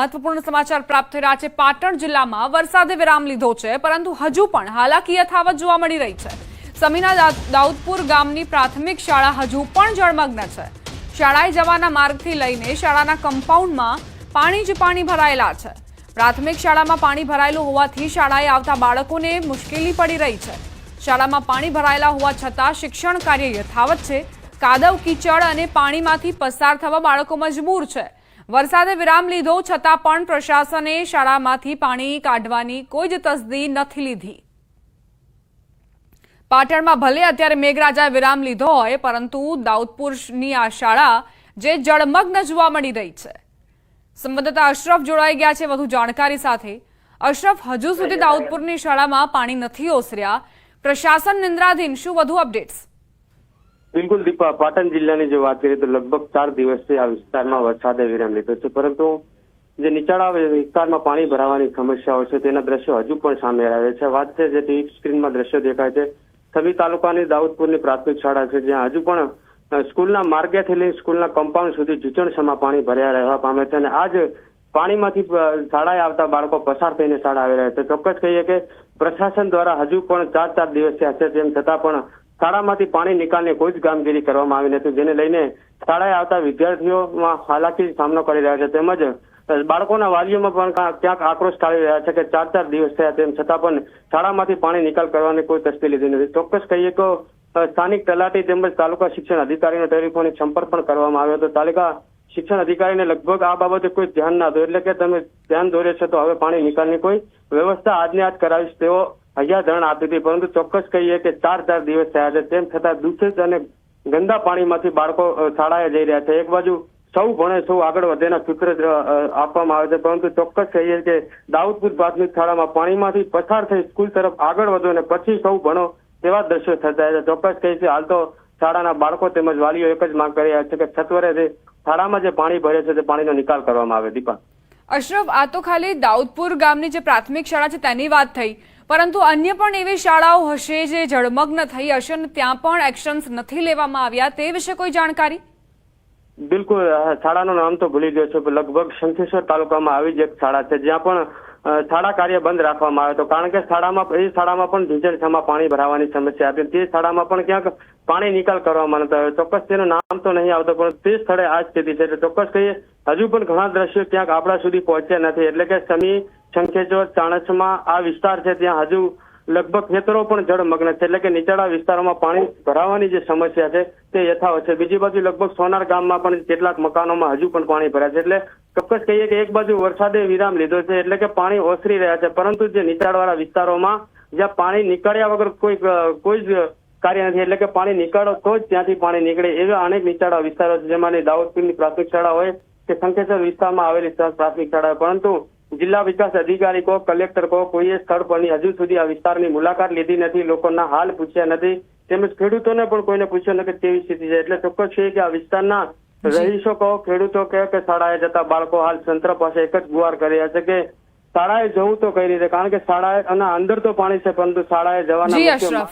મહત્વપૂર્ણ સમાચાર પ્રાપ્ત થઈ રહ્યા છે. પાટણ જિલ્લામાં વરસાદે વિરામ લીધો છે, પરંતુ હજુ પણ હાલાકી યથાવત જોવા મળી રહી છે. સમીના દાઉદપુર ગામની પ્રાથમિક શાળા હજુ પણ જળમગ્ન છે. શાળાએ જવાના માર્ગથી લઈને શાળાના કમ્પાઉન્ડમાં પાણી જ પાણી ભરાયેલા છે. પ્રાથમિક શાળામાં પાણી ભરાયેલું હોવાથી શાળાએ આવતા બાળકોને મુશ્કેલી પડી રહી છે. શાળામાં પાણી ભરાયેલા હોવા છતાં શિક્ષણ કાર્ય યથાવત છે. કાદવ, કીચડ અને પાણીમાંથી પસાર થવા બાળકો મજબૂર છે. વરસાદે વિરામ લીધો છતાં પણ પ્રશાસને શાળામાંથી પાણી કાઢવાની કોઈ જ તસદી નથી લીધી. પાટણમાં ભલે અત્યારે મેઘરાજાએ વિરામ લીધો હોય, પરંતુ દાઉદપુરની આ શાળા જે જળમગ્ન જોવા મળી રહી છે. સંબંધતા અશરફ જોડાઈ ગયા છે વધુ જાણકારી સાથે. અશરફ, હજુ સુધી દાઉદપુરની શાળામાં પાણી નથી ઓસર્યા. પ્રશાસન નિંદ્રાધીન, શું વધુ અપડેટ્સ? બિલકુલ દીપા, પાટણ જિલ્લાની જો વાત કરીએ તો લગભગ ચાર દિવસથી આ વિસ્તારમાં વરસાદે વિરામ લીધો છે. પરંતુ જે નીચાણા વિસ્તારમાં પાણી ભરાવાની સમસ્યાઓ છે, તેના દ્રશ્યો હજુ પણ સામે આવે છે. વાત છે, જે ટીવી સ્ક્રીનમાં દ્રશ્યો દેખાય છે. સભી તાલુકાની દાઉદપુરની પ્રાથમિક શાળા છે, જ્યાં હજુ પણ સ્કૂલના માર્ગેથી લઈ સ્કૂલના કમ્પાઉન્ડ સુધી જૂચણસમાં પાણી ભર્યા રહેવા પામે છે અને આજ પાણીમાંથી શાળાએ આવતા બાળકો પસાર થઈને શાળા આવી રહ્યા છે. ચોક્કસ કહીએ કે પ્રશાસન દ્વારા હજુ પણ ચાર ચાર દિવસ થયા છે, તેમ છતાં પણ શાળામાંથી પાણી નિકાલની કોઈ જ કામગીરી કરવામાં આવી નથી. જેને લઈને શાળાએ આવતા વિદ્યાર્થીઓમાં હાલાકી સામનો કરી રહ્યા છે. તેમજ બાળકોના વાલીઓમાં પણ ક્યાંક આક્રોશ ઠાળી રહ્યા છે કે ચાર ચાર દિવસ થયા તેમ છતાં પણ શાળામાંથી પાણી નિકાલ કરવાની કોઈ તસ્દી લીધી નથી. ચોક્કસ કહીએ તો સ્થાનિક તલાટી તેમજ તાલુકા શિક્ષણ અધિકારીનો ટેલિફોનિક સંપર્ક પણ કરવામાં આવ્યો હતો. તાલુકા શિક્ષણ અધિકારીને લગભગ આ બાબતે કોઈ ધ્યાન ના દો એટલે કે તમે ધ્યાન દોરે છે તો હવે પાણી નિકાલની કોઈ વ્યવસ્થા આજને આજ કરાવીશ તેઓ હૈયા ધરણ આપી હતી, પરંતુ ચોક્કસ કહીએ કે ચાર ચાર દિવસ થયા છે. તેમ છતાં દૂષિત અને ગંદા પાણીમાંથી બાળકો શાળાએ જઈ રહ્યા છે. એક બાજુ સૌ ભણે સૌ આગળ વધેના સૂત્ર આપવામાં આવે છે. પરંતુ ચોક્કસ કહીએ કે દાઉદપુર પ્રાથમિક શાળામાં પાણીમાંથી પસાર થઈ સ્કૂલ તરફ આગળ વધો અને પછી સૌ ભણો તેવા દ્રશ્યો થતા છે. ચોક્કસ કહીએ હાલ તો શાળાના બાળકો તેમજ વાલીઓ એક જ માંગ કરી રહ્યા છે કે છતવરે જે શાળામાં જે પાણી ભરે છે તે પાણીનો નિકાલ કરવામાં આવે. દીપા અશરફ, આ તો ખાલી દાઉદપુર ગામની જે પ્રાથમિક શાળા છે તેની વાત થઈ. પરંતુ અન્ય પણ એવી શાળાઓ હશે જે જળમગ્ન થઈ હશે અને ત્યાં પણ એક્શન્સ નથી લેવામાં આવ્યા. તે વિશે કોઈ જાણકારી? બિલકુલ શાળાનું નામ તો ભૂલી ગયો છું લગભગ શંખેશ્વર તાલુકામાં આવી જ એક શાળા છે, જ્યાં પણ શાળા કાર્ય બંધ રાખવામાં આવ્યો હતો કારણ કે શાળામાં, એ શાળામાં પણ ઢીંચણછામાં પાણી ભરાવાની સમસ્યા હતી તે શાળામાં પણ ક્યાંક પાણી નિકાલ કરવામાં નતો આવ્યો. ચોક્કસ તેનું નામ તો નહીં આવતો, પણ તે સ્થળે આ સ્થિતિ છે. એટલે ચોક્કસ કહીએ, હજુ પણ ઘણા દ્રશ્યો ક્યાંક આપણા સુધી પહોંચ્યા નથી. એટલે કે સમી શંખેશ્વર, ચાણસમાં આ વિસ્તાર છે, ત્યાં હજુ લગભગ ખેતરો પણ જળમગ્ન છે. એટલે કે નીચાણા વિસ્તારોમાં પાણી ભરાવાની જે સમસ્યા છે, તે યથાવત છે. બીજી બાજુ લગભગ સોનાર ગામમાં પણ કેટલાક મકાનોમાં હજુ પણ પાણી ભરાય છે. એટલે ચોક્કસ કહીએ કે એક બાજુ વરસાદે વિરામ લીધો છે, એટલે કે પાણી ઓસરી રહ્યા છે. પરંતુ જે નીચાણવાળા વિસ્તારોમાં જ્યાં પાણી નીકળ્યા વગર કોઈ કોઈ જ કાર્ય નથી, એટલે કે પાણી નીકળો તો જ ત્યાંથી પાણી નીકળે એવા અનેક નીચાણા વિસ્તારો છે, જેમાંની દાઉદપુરની પ્રાથમિક શાળા હોય કે શંખેશ્વર વિસ્તારમાં આવેલી પ્રાથમિક શાળા પરંતુ જિલ્લા વિકાસ અધિકારી કહો કલેક્ટર કહો કોઈએ સ્થળ પરની હજુ સુધી આ વિસ્તારની મુલાકાત લીધી નથી લોકોના હાલ પૂછ્યા નથી તેમજ ખેડૂતોને પણ કોઈને પૂછ્યું નથી તેવી સ્થિતિ છે. એટલે ચોક્કસ છે કે આ વિસ્તારના રહીશો કહો ખેડૂતો કહે કે શાળાએ જતા બાળકો હાલ તંત્ર પાસે એક જ ગુહાર કરી રહ્યા છે કે શાળાએ જવું તો કઈ રીતે? કારણ કે શાળાએ અને અંદર તો પાણી છે પરંતુ શાળાએ જવાના